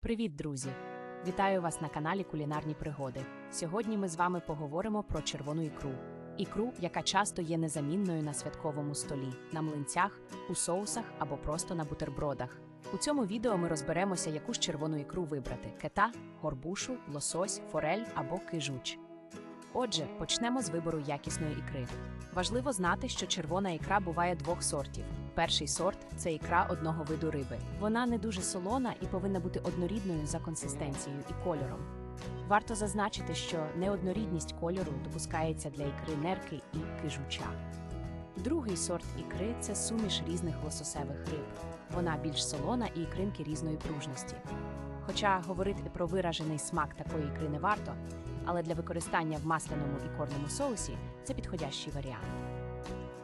Привіт, друзі! Вітаю вас на каналі Кулінарні Пригоди. Сьогодні ми з вами поговоримо про червону ікру. Ікру, яка часто є незамінною на святковому столі, на млинцях, у соусах або просто на бутербродах. У цьому відео ми розберемося, яку ж червону ікру вибрати: кета, горбушу, лосось, форель або кижуч. Отже, почнемо з вибору якісної ікри. Важливо знати, що червона ікра буває двох сортів. Перший сорт це ікра одного виду риби. Вона не дуже солона і повинна бути однорідною за консистенцією і кольором. Варто зазначити, що неоднорідність кольору допускається для ікри нерки і кижуча. Другий сорт ікри це суміш різних лососевих риб. Вона більш солона і ікринки різної пружності. Хоча говорити про виражений смак такої ікри не варто, але для використання в масляному і корному соусі це підходящий варіант.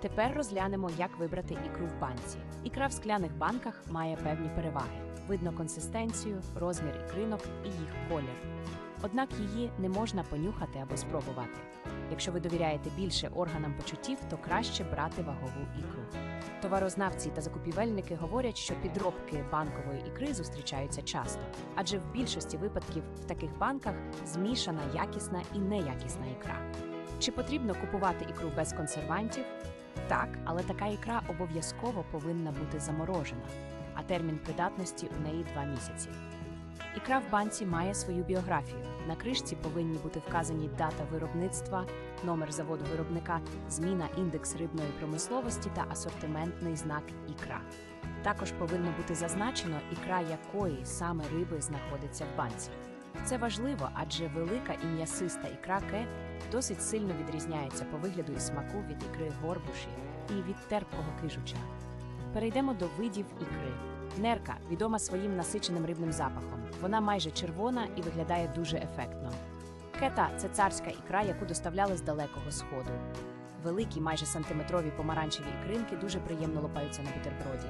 Тепер розглянемо, як вибрати ікру в банці. Ікра в скляних банках має певні переваги: видно консистенцію, розмір ікринок і їх колір. Однак її не можна понюхати або спробувати. Якщо ви довіряєте більше органам почуттів, то краще брати вагову ікру. Товарознавці та закупівельники говорять, що підробки банкової ікри зустрічаються часто, адже в більшості випадків в таких банках змішана якісна і неякісна ікра. Чи потрібно купувати ікру без консервантів? Так, але така ікра обов'язково повинна бути заморожена, а термін придатності у неї 2 місяці. Ікра в банці має свою біографію. На кришці повинні бути вказані дата виробництва, номер заводу виробника, зміна індекс рибної промисловості та асортиментний знак ікра. Також повинно бути зазначено, ікра якої саме риби знаходиться в банці. Це важливо, адже велика і м'ясиста ікра ке досить сильно відрізняється по вигляду і смаку від ікри горбуші і від терпкого кижуча. Перейдемо до видів ікри. Нерка відома своїм насиченим рибним запахом. Вона майже червона і виглядає дуже ефектно. Кета це царська ікра, яку доставляли з далекого сходу. Великі, майже сантиметрові помаранчеві ікринки дуже приємно лопаються на бутерброді.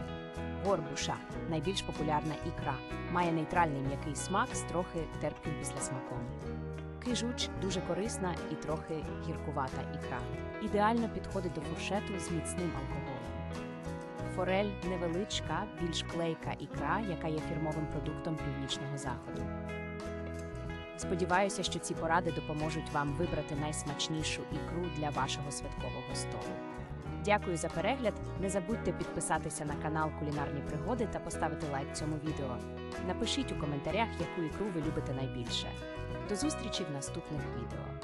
Горбуша найбільш популярна ікра, має нейтральний м'який смак з трохи терпким післясмаком. Кижуч дуже корисна і трохи гіркувата ікра. Ідеально підходить до фуршету з міцним алкоголем. Форель невеличка, більш клейка ікра, яка є фірмовим продуктом північного заходу. Сподіваюся, що ці поради допоможуть вам вибрати найсмачнішу ікру для вашого святкового столу. Дякую за перегляд. Не забудьте підписатися на канал Кулінарні Пригоди та поставити лайк цьому відео. Напишіть у коментарях, яку ікру ви любите найбільше. До зустрічі в наступних відео.